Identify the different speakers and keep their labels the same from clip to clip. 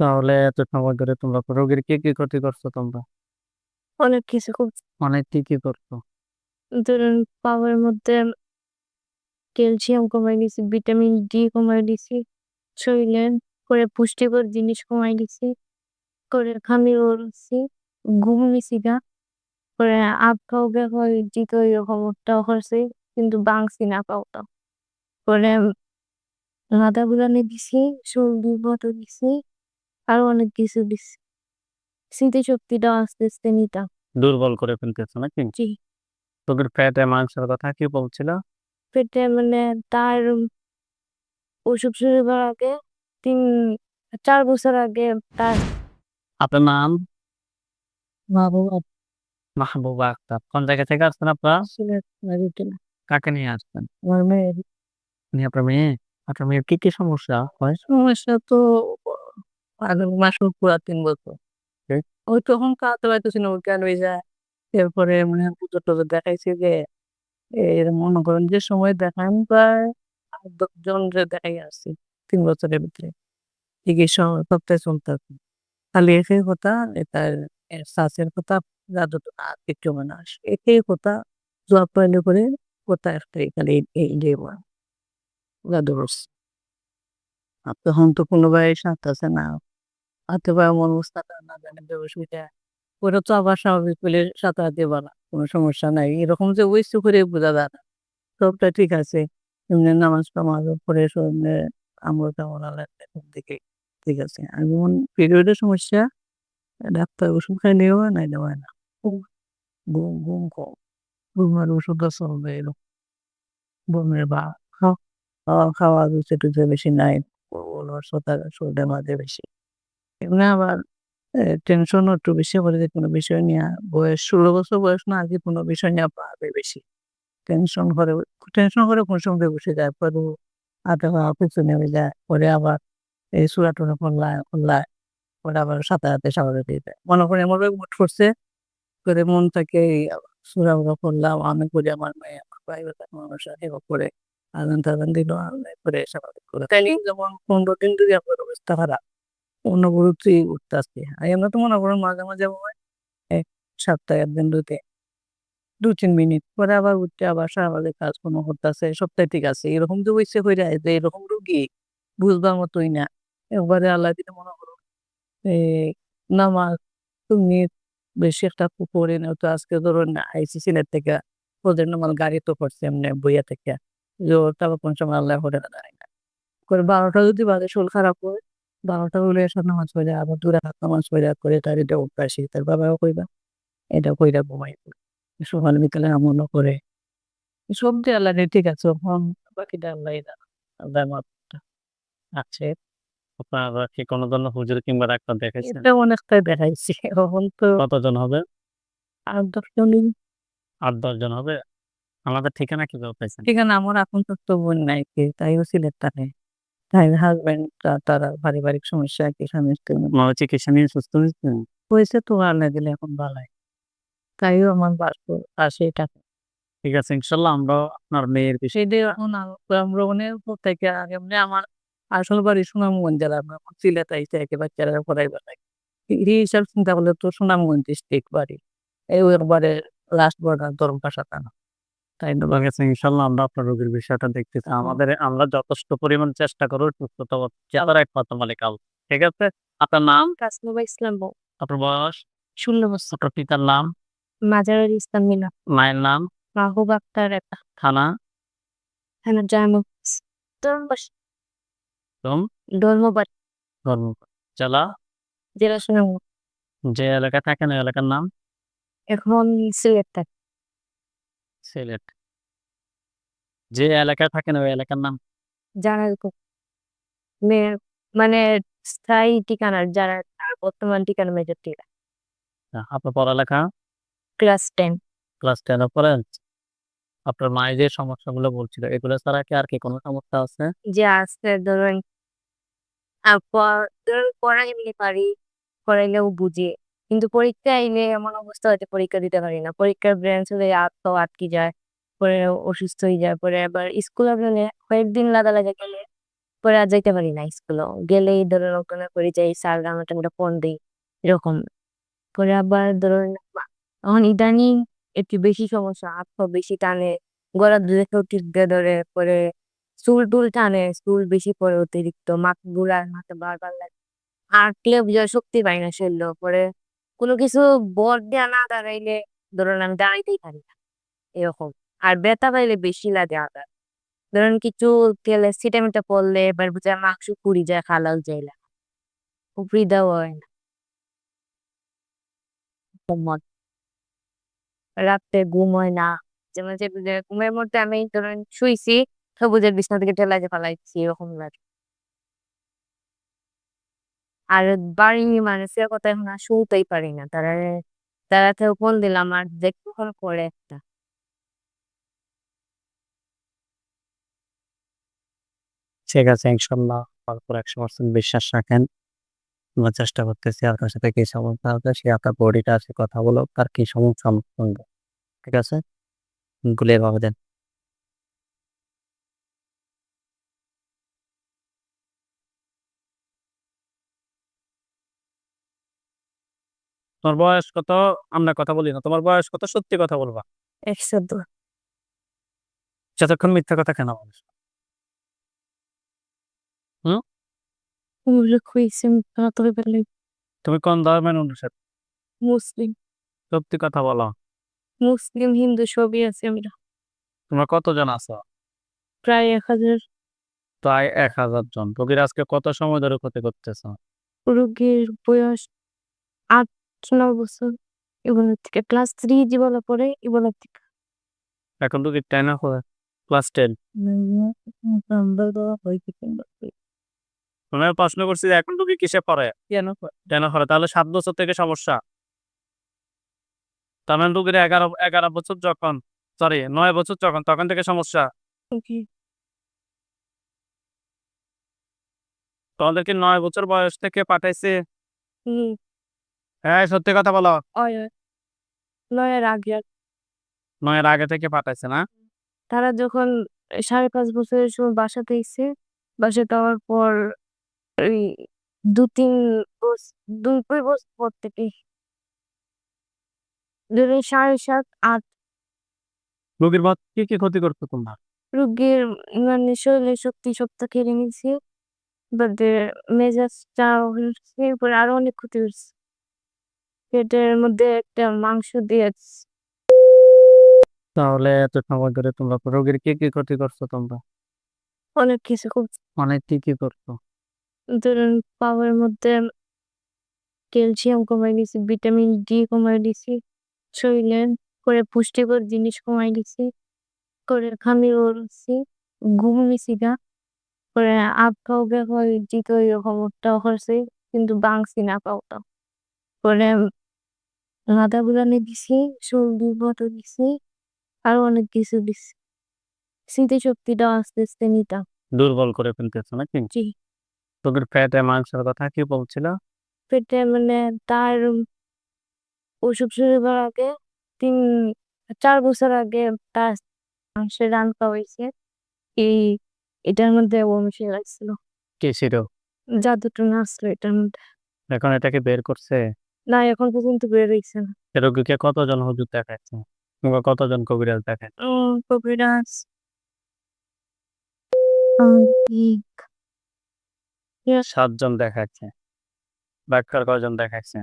Speaker 1: তাহলে এত সময় ধরে তোমরা রোগীর কি কি ক্ষতি করছ তোমরা?
Speaker 2: অনেক কিছু খুব
Speaker 1: অনেক কি কি করছ?
Speaker 2: ধরুন পাওয়ার মধ্যে ক্যালসিয়াম কমাই দিছি ভিটামিন ডি কমাই দিছি শরীরে করে পুষ্টিকর জিনিস কমাই দিছি করে খামি করছি ঘুম নিছি না করে আপ খাও ব্যবহার দিত এরকম ওটাও করছি কিন্তু বাংছি না পাওটা করে গাঁদা বুলানি দিছি সর্দি মতো দিছি আরও অনেক কিছু দিছি। স্মৃতি শক্তিটা আস্তে আস্তে নিতাম।
Speaker 1: দুর্বল করে ফেলতেছে নাকি?
Speaker 2: জি।
Speaker 1: তোদের পেটে মাংসের কথা কি বলছিল?
Speaker 2: পেটে মানে তার অসুখ শুরু হওয়ার আগে তিন চার বছর আগে তার
Speaker 1: আপনার নাম?
Speaker 2: বাবা
Speaker 1: মাহবুবা আক্তার। কোন জায়গা থেকে আসছেন আপনারা? কাকে নিয়ে আসছেন?
Speaker 2: আমার
Speaker 1: উনি আপনার মেয়ে? আপনার মেয়ের কি কি সমস্যা? হয়
Speaker 2: সমস্যা তো আগের মাস পুরা তিন বছর ওই তখন কাঁদতে পারতেছিল না কেন হয়ে যায় এরপরে মানে পুজো টুজো দেখাইছি যে এর মনে করেন যে সময় দেখান প্রায় আট দশজন যে দেখাই আসছি তিন বছরের ভিতরে। চিকিৎসা সপ্তাহে চলতে খালি একই কথা এটার শ্বাসের কথা যাদু আর কিছু মানে আসে একই কথা জব পাইলে করে কথা একটাই খালি এই যে করছে তখন তো কোনো ভাই সাথ আছে না। হাতে পায়ে মন অবস্থা না জানে অসুবিধা। ওরা তো আবার স্বাভাবিক পেলে সাঁতার দেবা না কোনো সমস্যা নাই। এরকম যে ওই করে বোঝা যায় না। সবটা ঠিক আছে। এমনি নামাজ টামাজ পরে শুনে আমরা তেমন দিকে ঠিক আছে। আর যেমন পিরিয়ডের সমস্যা, ডাক্তার ওষুধ খাই নেওয়া নাই নেওয়া না। ঘুম ঘুম কম। ঘুমের ওষুধ চলবে এরকম। বমের বা, খাওয়া খাওয়া রুচি টুচি বেশি নাই। শরীরে মাঝে বেশি। এমনি আবার টেনশনও একটু বেশি করে যে, কোনো বিষয় নিয়ে বয়স, ষোলো বছর বয়স না আগে কোনো বিষয় নিয়ে পাবে বেশি। টেনশন করে টেনশন করে কোন সময় বসে যায়, পরে হাতে খাওয়া পিছনে হয়ে যায়, পরে আবার এই টুড়া করলায় করলায় পরে আবার সাথে হাতে সাবারে দিয়ে দেয় মনে করে এমন মুঠ করছে করে মন থেকে চূড়া উড়া করলাম আমি করি আমার মেয়ে আমার ভাই মানুষ করে আদান টাদান দিল করে স্বাভাবিক করে। যেমন পনেরো দিন ধরে আপনার অবস্থা খারাপ অনুভূতি উঠতেছে আর আমরা তো মনে করেন মাঝে মাঝে এক সপ্তাহে একদিন দুতে দু তিন মিনিট পরে আবার উঠতে আবার স্বাভাবিক কাজ কোনো করতেছে সপ্তাহে ঠিক আছে। এরকম তো ইচ্ছে হয়ে যায় যে এরকম রুগী বুঝবার মতোই না। একবারে আল্লাহ দিলে মনে করো নামাজ তুমি বেশি একটা পড়ে না, তো আজকে ধরুন আইসি সিলেট থেকে ওদের নামাজ গাড়ি তো করছে এমনি বইয়া থেকে। যে ওটা কোন সময় আল্লাহ করে না দাঁড়ায় না। করে বারোটা যদি বাজে শোল খারাপ হয় বারোটা হলে এসব নামাজ পড়ে আবার দূরে হাত নামাজ পড়ে করে তার এটা অভ্যাসী তার বাবাও কইবা এটা কইরা ঘুমাই সকাল বিকালে আমলও করে সব দিয়ে আল্লাহ ঠিক আছে এখন বাকিটা আল্লাহ আল্লাহ মাত্রা আছে।
Speaker 1: আপনারা কি কোনো ধরনের হুজুর কিংবা ডাক্তার দেখেছেন
Speaker 2: এটা অনেকটাই দেখাইছি এখন তো
Speaker 1: কতজন হবে?
Speaker 2: আর দশজন
Speaker 1: আট দশ জন হবে? আমাদের ঠিকানা কীভাবে পাইছেন?
Speaker 2: ঠিকানা আমার এখন তো বোন নাই কে তাইও সিলেট থাকে তাই হাজবেন্ড তারা পারিবারিক সমস্যা কি স্বামী স্ত্রী
Speaker 1: চিকিৎসা নিয়ে সুস্থ হয়েছেন
Speaker 2: হয়েছে তো আল্লাহ দিলে এখন ভালাই তাইও আমার বাসপুর পাশে থাকে
Speaker 1: ঠিক আছে ইনশাল্লাহ আমরা আপনার মেয়ের বিষয়ে
Speaker 2: এখন আমরা অনেক থেকে আগে মানে আমার আসল বাড়ি সুনামগঞ্জ জেলা আমরা সিলেট আইসে একে বাচ্চারা পড়াই বেড়াই। এই হিসাব চিন্তা করলে তো সুনামগঞ্জ ডিস্ট্রিক্ট বাড়ি। এই একবারে লাস্ট বর্ডার ধর্ম পাশা
Speaker 1: ঠিক ইনশাল্লাহ আমরা আপনার রোগীর বিষয়টা দেখতেছি আমাদের আমরা যথেষ্ট পরিমাণ চেষ্টা করব সুস্থতা যাদের একমাত্র মালিক আল্লাহ ঠিক আছে? আপনার নাম?
Speaker 2: কাসনুবা ইসলাম বউ।
Speaker 1: আপনার বয়স?
Speaker 2: ষোলো বছর।
Speaker 1: আপনার পিতার নাম?
Speaker 2: মাজারুল ইসলাম মিনা।
Speaker 1: মায়ের নাম?
Speaker 2: মাহবুব আক্তার একটা।
Speaker 1: থানা?
Speaker 2: হ্যাঁ জামু।
Speaker 1: ধর্ম জেলা?
Speaker 2: জেলা সুনামগঞ্জ।
Speaker 1: যে এলাকা থাকেন ওই এলাকার নাম?
Speaker 2: এখন সিলেট। থাকে
Speaker 1: সিলেট যে এলাকায় থাকেন ওই এলাকার নাম?
Speaker 2: মেয়ের মানে স্থায়ী ঠিকানার যারা তার বর্তমান ঠিকানা মেজর
Speaker 1: আচ্ছা, আপনার পড়ালেখা?
Speaker 2: Class ten.
Speaker 1: ক্লাস টেনে পড়েন? আপনার মায়ের যে সমস্যাগুলো বলছিল এগুলো ছাড়া কি আর কি কোনো সমস্যা আছে?
Speaker 2: যে আছে ধরুন প- ধরুন পড়া এমনি পারি পড়াইলেও বুঝে। কিন্তু পরীক্ষা আইলে এমন অবস্থা হয়তো পরীক্ষা দিতে পারি না। পরীক্ষার ব্রেঞ্চ হলে আটকাও আটকে যায়, পরে অসুস্থ হয়ে যায়, পরে আবার স্কুল গেলে কয়েকদিন লাগা লাগে গেলে
Speaker 3: পরে আর যাইতে পারি না স্কুলও গেলেই ধরুন ওখানে করে যাই স্যার আমাকে একটা ফোন দিই এরকম। পরে আবার ধরুন এখন ইদানিং একটু বেশি সমস্যা হাত বেশি টানে, গলা দেখেও টিপতে ধরে, পরে চুল টুল টানে, চুল বেশি পরে অতিরিক্ত, মাথা ঘুরায়, মাথা বারবার লাগে। হাঁটলে বুঝার শক্তি পাই না শরীর পরে কোনো কিছু বর দেয়া না দাঁড়াইলে ধরুন আমি দাঁড়াইতেই পারি না, এরকম। আর ব্যথা পাইলে বেশি লাগে আবার। ধরুন কিছু তেলে সিটামিটা পড়লে এবার বুঝে মাংস পুড়ি যায় খালাও যাইলা উপরি দেওয়া হয় না। রাত্রে ঘুম হয় না। যেমন ঘুমের মধ্যে আমি ধরুন শুইছি, সবুজের বিছনা থেকে ঠেলা যে ফালাইছি, এরকম লাগে। আর বাড়ি মানুষের কথা এখন আর শুনতেই পারি না। তারা তারা তো ফোন দিলাম আর দেখতে করে একটা।
Speaker 1: ঠিক আছে, ইনশাল্লাহ তারপর একশো পার্সেন্ট বিশ্বাস রাখেন। আমরা চেষ্টা করতেছি আপনার সাথে কি সমস্যা আছে, সে আপনার বডিটা আছে, কথা বলো তার কি সমস্যা ঠিক আছে? গুলিয়ে ভাবে দেন তোমার বয়স কত? আমরা কথা বলি না। তোমার বয়স কত? সত্যি কথা বলবা।
Speaker 3: একশো দু
Speaker 1: যতক্ষণ মিথ্যা কথা কেন
Speaker 3: পেলে
Speaker 1: তুমি কোন ধর্মের অনুসার?
Speaker 3: মুসলিম।
Speaker 1: সত্যি কথা বলো।
Speaker 3: মুসলিম হিন্দু সবই আছে আমরা।
Speaker 1: তোমরা কতজন আছো?
Speaker 3: প্রায় এক হাজার।
Speaker 1: প্রায় এক হাজার জন। রোগীর আজকে কত সময় ধরে ক্ষতি করতেছে?
Speaker 3: রোগীর বয়স আট নয় বছর এগুলোর থেকে ক্লাস থ্রি জীবনে পড়ে এগুলোর থেকে।
Speaker 1: এখন রোগীর টেন করে ক্লাস টেন তুমি প্রশ্ন করছি এখন রোগী কিসে পড়ে?
Speaker 2: কেন
Speaker 1: টেন করে তাহলে সাত বছর থেকে সমস্যা। তার মানে এগারো এগারো বছর যখন সরি নয় বছর যখন তখন থেকে সমস্যা। তোমাদেরকে নয় বছর বয়স থেকে পাঠাইছে? হ্যাঁ সত্যি কথা বলো।
Speaker 3: ওই। নয়ের আগে। আর
Speaker 1: নয়ের আগে থেকে পাঠাইছে না?
Speaker 3: তারা যখন সাড়ে পাঁচ বছরের সময় বাসাতে এসে বাসাতে যাওয়ার পর ওই দু তিন দুই দুই বছর পর থেকে। ধরুন সাড়ে সাত আট।
Speaker 1: রোগীর মত কি কি ক্ষতি করতো তোমরা?
Speaker 3: রোগীর মানে শরীরের শক্তি সবটা কেড়ে নিয়েছে। বাদে মেজাজটা হচ্ছে এরপরে আরও অনেক ক্ষতি হচ্ছে। পেটের মধ্যে একটা মাংস দিয়ে
Speaker 1: তাহলে এত সময় ধরে তোমরা রোগীর কি কি ক্ষতি করছ তোমরা?
Speaker 3: অনেক কিছু খুব
Speaker 1: অনেক কি কি করছ?
Speaker 3: ধরুন পাওয়ার মধ্যে ক্যালসিয়াম কমাই দিছি ভিটামিন ডি কমাই দিছি শরীরে করে পুষ্টিকর জিনিস কমাই দিছি করে খামি করছি ঘুম মিছি গা করে আপ খাও গে হয় জিতো এরকম একটা করছে কিন্তু বাংছি না পাওতা করে মাথা বুলানি দিছি সর্দি মতো দিছি আরও অনেক কিছু দিছি। স্মৃতি শক্তিটা আস্তে আস্তে নিতাম।
Speaker 1: দুর্বল করে ফেলতেছো নাকি?
Speaker 3: জি।
Speaker 1: রোগীর পেটে মাংসের কথা কি বলছিল?
Speaker 3: পেটে মানে তার অসুখ শুরু হওয়ার আগে তিন চার বছর আগে তার মাংসের রান হয়েছে এই এটার মধ্যে ও মিশে লাগছিল
Speaker 1: কে ছিল?
Speaker 3: জাদুটা আসলো এটার মধ্যে।
Speaker 1: এখন এটাকে বের করছে?
Speaker 3: না এখন পর্যন্ত বের হয়েছে না।
Speaker 1: এ রোগীকে কতজন হুজুর দেখাচ্ছে কিংবা কতজন কবিরাজ দেখায়
Speaker 3: উম, কবিরাজ।
Speaker 1: সাতজন দেখাচ্ছে ডাক্তার কয়জন দেখাচ্ছে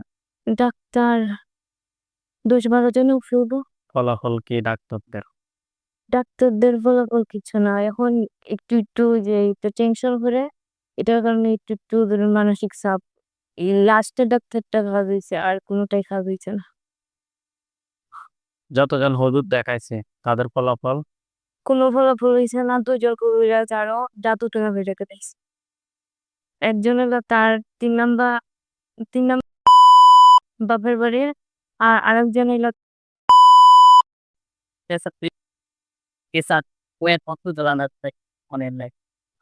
Speaker 3: ডাক্তার দশ বারো জন ওষুধ
Speaker 1: ফলাফল কি ডাক্তারদের?
Speaker 3: ডাক্তারদের ফলাফল কিছু না। এখন একটু একটু যে একটু টেনশন করে এটার কারণে একটু একটু ধরুন মানসিক চাপ এই লাস্টের ডাক্তারটা কাজ হয়েছে আর কোনোটাই কাজ হয়েছে না।
Speaker 1: যতজন হুজুর দেখাইছে তাদের ফলাফল?
Speaker 3: কোনো ফলাফল হয়েছে না দুজন কবিরাজ আরও জাদু টাকা বেড়ে দিয়েছে একজন হলো তার তিন নাম্বার তিন নাম্বার বাপের বাড়ির আর আরেকজন হলো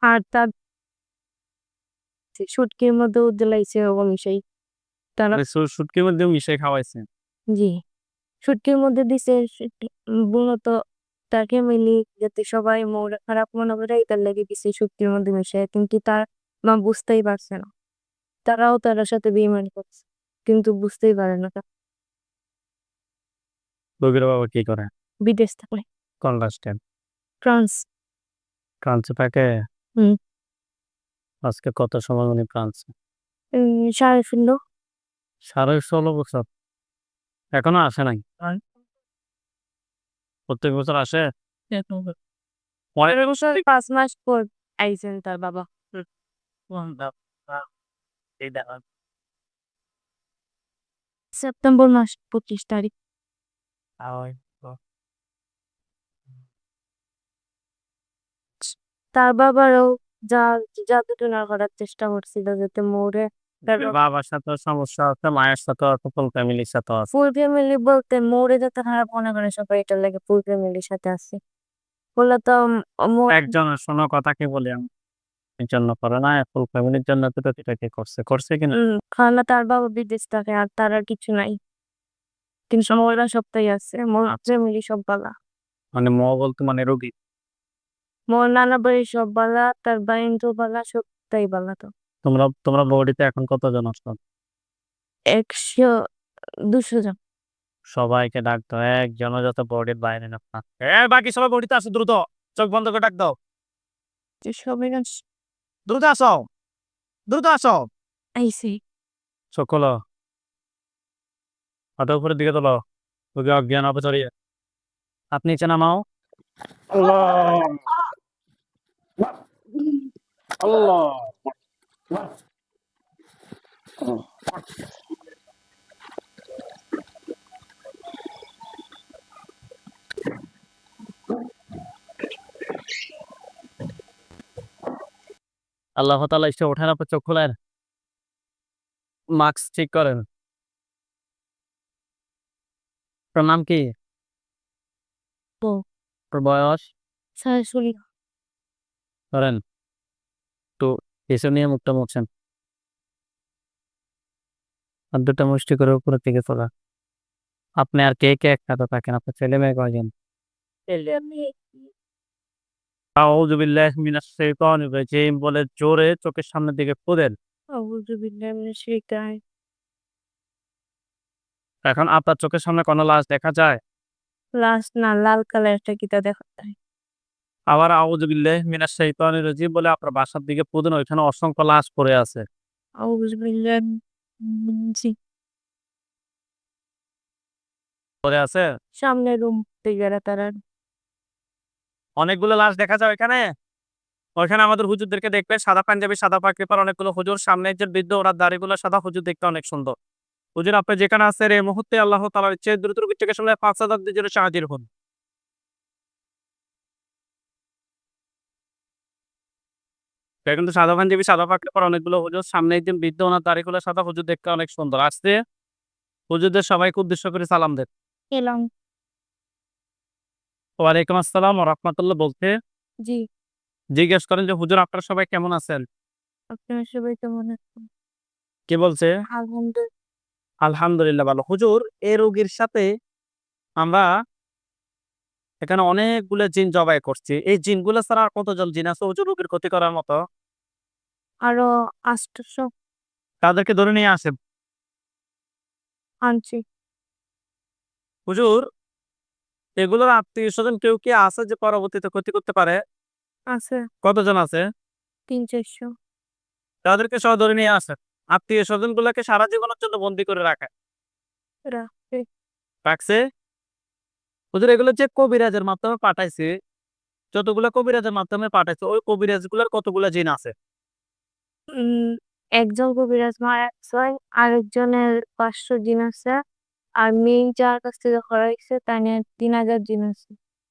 Speaker 3: আর তার সুটকির মধ্যে উজ্জ্বলাইছে এবং সেই তারা
Speaker 1: সুটকির মধ্যে মিশে খাওয়াইছে?
Speaker 3: জি। শুটকির মধ্যে দিছে মূলত তার ফ্যামিলি যাতে সবাই মৌরে খারাপ মনে করে এটার লেগে দিছে শক্তির মধ্যে মিশে কিন্তু তার মা বুঝতেই পারছে না। তারাও তার সাথে বেইমানি করছে কিন্তু বুঝতেই পারে না তা
Speaker 1: রোগীর বাবা কি করে?
Speaker 3: বিদেশ থাকলে
Speaker 1: কোন রাষ্ট্রের?
Speaker 3: ফ্রান্স।
Speaker 1: ফ্রান্সে থাকে?
Speaker 3: হুম।
Speaker 1: আজকে কত সময় উনি
Speaker 3: উম, সাড়ে ফিরলো
Speaker 1: সাড়ে ষোলো বছর? এখনও আসে নাই? প্রত্যেক বছর আসে? পরের বছর
Speaker 3: পাঁচ মাস পর আইছেন তার বাবা। সেপ্টেম্বর মাস পঁচিশ তারিখ। তার বাবারও যা জাদুটনা করার চেষ্টা করছিল যাতে মোরে
Speaker 1: বাবার সাথে সমস্যা আছে মায়ের সাথে আছে ফুল ফ্যামিলির সাথে আছে।
Speaker 3: ফুল ফ্যামিলি বলতে মোরে যাতে খারাপ মনে করে সবাই এটার লাগে ফুল ফ্যামিলির সাথে আছে। বলে তো
Speaker 1: একজনের শোনো কথা কি বলি আমি? জন্য করে না ফুল ফ্যামিলির জন্য তো এটা কি করছে? করছে কিনা
Speaker 3: খালা তার বাবা বিদেশ থাকে আর তার আর কিছু নাই। কিন্তু মোরা সবটাই আছে মোর ফ্যামিলি সব বালা
Speaker 1: মানে ম বলতে মানে রোগী?
Speaker 3: মোর নানা বাড়ি সব বালা তার বাইন্দ্র বালা সবটাই বালা তো।
Speaker 1: তোমরা তোমরা বডিতে এখন কতজন আসছো
Speaker 3: একশো দুশো জন।
Speaker 1: সবাইকে ডাক দাও একজনও যাতে বডির বাইরে না থাকে। এ বাকি সবাই বডিতে আসো দ্রুত। চোখ বন্ধ করে ডাক দাও।
Speaker 3: যে সবাই
Speaker 1: দ্রুত আসো। দ্রুত আসো।
Speaker 3: আইসি।
Speaker 1: চোখ খোলো। উপরের দিকে তোলো। রোগী অজ্ঞান হবে চড়িয়ে হাত নিচে নামাও। আল্লাহ। তালা এসে ওঠেন আপনার চোখ খোলেন। মাস্ক ঠিক করেন। আপনার নাম কি। আপনার বয়স?
Speaker 3: সরাসরি
Speaker 1: করেন তো এসে নিয়ে মুখটা মুছছেন। আর দুটা মুষ্টি করে উপরের দিকে তোলা। আপনি আর কে কে একসাথে থাকেন? আপনার ছেলে মেয়ে কয়জন? আউযু মিনাশ শাইতানির রাজিম বলে জোরে চোখের সামনের দিকে
Speaker 3: মিনাশ
Speaker 1: এখন আপনার চোখের সামনে কোনো লাশ দেখা যায়?
Speaker 3: লাশ না লাল কালার কালারটা কিটা দেখা যায়।
Speaker 1: আবার আউযু বিল্লাহি মিনাশ শাইতানির রাজিম বলে আপনার বাসার দিকে খোদেন ওইখানে অসংখ্য লাশ পড়ে আছে।
Speaker 3: মিন-
Speaker 1: পড়ে আছে?
Speaker 3: সামনে রুম থেকে তারা।
Speaker 1: অনেকগুলো লাশ দেখা যায় ওইখানে। ওইখানে আমাদের হুজুরদেরকে দেখবে সাদা পাঞ্জাবি সাদা পাকড়ি পর অনেকগুলো হুজুর। সামনে যে বৃদ্ধ ওরা দাড়িগুলো সাদা হুজুর দেখতে অনেক সুন্দর। হুজুর আপনি যেখানে আছেন এই মুহূর্তে আল্লাহ তালার ইচ্ছে দ্রুত রুগীর সামনে পাঁচ হাজার দিয়ে সাহায্য হন। এখন তো সাদা পাঞ্জাবি সাদা পাকড়ি পর অনেকগুলো হুজুর। সামনে একদিন বৃদ্ধ ওনার দাড়িগুলো সাদা হুজুর দেখতে অনেক সুন্দর। আসতে হুজুরদের সবাইকে উদ্দেশ্য করে সালাম দেন।
Speaker 3: এলাম।
Speaker 1: ওয়ালাইকুম আসসালাম ও রহমতুল্লাহ বলতে।
Speaker 3: জি।
Speaker 1: জিজ্ঞেস করেন যে হুজুর আপনারা সবাই কেমন আছেন?
Speaker 3: আপনার সবাই কেমন আছেন?
Speaker 1: কি বলছে?
Speaker 3: আলহামদুলিল্লাহ
Speaker 1: আলহামদুলিল্লাহ ভালো। হুজুর এই রোগীর সাথে আমরা এখানে অনেকগুলো জিন জবাই করছি। এই জিনগুলো ছাড়া আর কতজন জিন আছে? হুজুর রোগীর ক্ষতি করার মতো।
Speaker 3: আরও আটশো।
Speaker 1: তাদেরকে ধরে নিয়ে আসে
Speaker 3: আনছি।
Speaker 1: হুজুর এগুলোর আত্মীয় স্বজন কেউ কি আছে যে পরবর্তীতে ক্ষতি করতে পারে?
Speaker 3: আছে।
Speaker 1: কতজন আছে?
Speaker 3: তিন চারশো
Speaker 1: তাদেরকে সহ ধরে নিয়ে আসে আত্মীয় স্বজন গুলাকে সারা জীবনের জন্য বন্দি করে রাখে রাখছে? হুজুর এগুলো যে কবিরাজের মাধ্যমে পাঠাইছে যতগুলো কবিরাজের মাধ্যমে পাঠাইছে ওই কবিরাজগুলার কতগুলো জিন আছে?
Speaker 3: একজন কবিরাজ মারা গেছে আরেকজনের পাঁচশো জিন আছে আর মেয়ে যার কাছ থেকে হয়েছে তার নিয়ে তিন হাজার দিন আছে।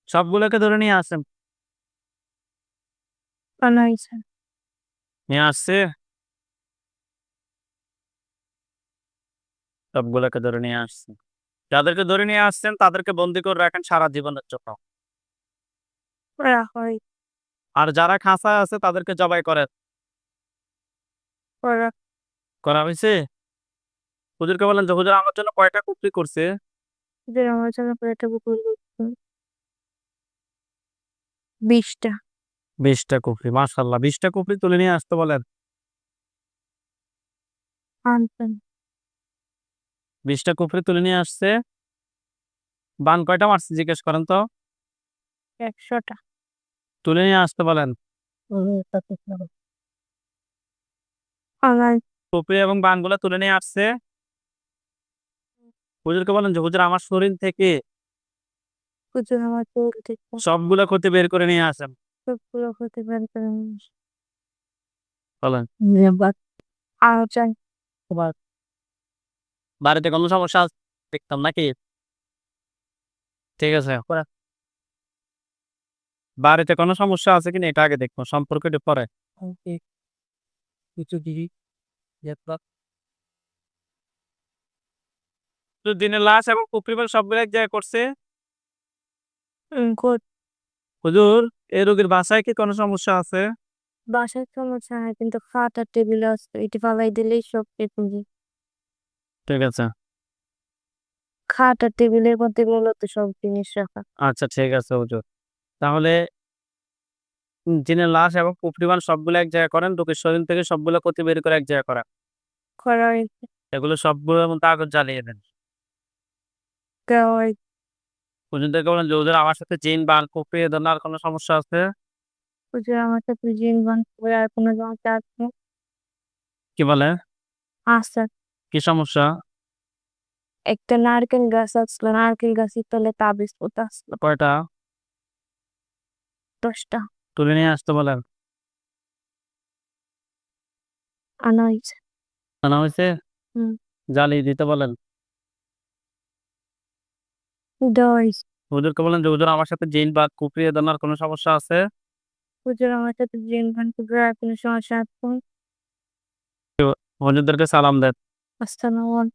Speaker 1: সবগুলোকে ধরে নিয়ে আসেন?
Speaker 3: আনা হয়েছে।
Speaker 1: নিয়ে আসছে? সবগুলোকে ধরে নিয়ে আসছে। যাদেরকে ধরে নিয়ে আসছেন তাদেরকে বন্দি করে রাখেন সারা জীবনের জন্য। আর যারা খাঁচায় আছে তাদেরকে জবাই করেন।
Speaker 3: করা
Speaker 1: হয়েছে? হুজুরকে বলেন যে হুজুর আমার জন্য কয়টা কুপি করছে?
Speaker 3: আমার জন্য বিশটা।
Speaker 1: বিশটা কুফরি মাশাল্লাহ বিশটা কুফরি তুলে নিয়ে আসতে বলেন।
Speaker 3: আনতেন
Speaker 1: বিশটা কুফরি তুলে নিয়ে আসছে। বান কয়টা মারছে জিজ্ঞেস করেন তো?
Speaker 3: একশোটা।
Speaker 1: তুলে নিয়ে আসতে বলেন। কুফরি এবং বানগুলা তুলে নিয়ে আসছে। হুজুরকে বলেন যে হুজুর আমার শরীর থেকে
Speaker 3: আমার
Speaker 1: সবগুলা ক্ষতি বের করে নিয়ে আসেন।
Speaker 3: সবগুলো হতে পারে
Speaker 1: বলেন।
Speaker 3: আর চাই।
Speaker 1: বাড়িতে কোনো সমস্যা আছে? দেখতাম নাকি? ঠিক আছে বাড়িতে কোনো সমস্যা আছে কিনা এটা আগে দেখব সম্পর্কটা পরে।
Speaker 2: কিছু দিদি
Speaker 1: দিনের লাশ এবং কুপরিবার সবগুলো এক জায়গায় করছে? হুজুর এই রোগীর বাসায় কি কোনো সমস্যা আছে?
Speaker 3: বাসার সমস্যা হয় কিন্তু খাট আর টেবিল আছে এটি ফালাই দিলেই সব পেতে যায়
Speaker 1: ঠিক আছে
Speaker 3: খাট আর টেবিলের মধ্যে মূলত সব জিনিস রাখা।
Speaker 1: আচ্ছা ঠিক আছে হুজুর। তাহলে দিনের লাশ এবং কুপরিবার সবগুলো এক জায়গায় করেন রোগীর শরীর থেকে সবগুলো ক্ষতি বের করে এক জায়গায় করেন
Speaker 3: করা হয়েছে।
Speaker 1: এগুলো সবগুলোর মধ্যে আগুন জ্বালিয়ে দেন। হুজুরদেরকে বলেন যে হুজুর আমার সাথে জিন বান কুপরি এ ধরনের আর কোনো সমস্যা আছে?
Speaker 3: আমার সাথে জিন বান করে আর কোনো সমস্যা আছে?
Speaker 1: কি বলে?
Speaker 3: আচ্ছা
Speaker 1: কি সমস্যা?
Speaker 3: একটা নারকেল গাছ আসলো নারকেল গাছের তলে তাবিজ পোতা আসলো।
Speaker 1: কয়টা?
Speaker 3: দশটা।
Speaker 1: তুলে নিয়ে আসতে বলেন।
Speaker 3: আনা হয়েছে।
Speaker 1: আনা হয়েছে?
Speaker 3: হুম।
Speaker 1: জ্বালিয়ে দিতে বলেন। হুজুরকে বলেন যে হুজুর আমার সাথে জিন বা কুপরি এ কোনো সমস্যা আছে?
Speaker 3: পুজোর আমার সাথে জিন করে আর কোনো সমস্যা আছে?
Speaker 1: হুজুরদেরকে সালাম দেন।
Speaker 3: আসসালাম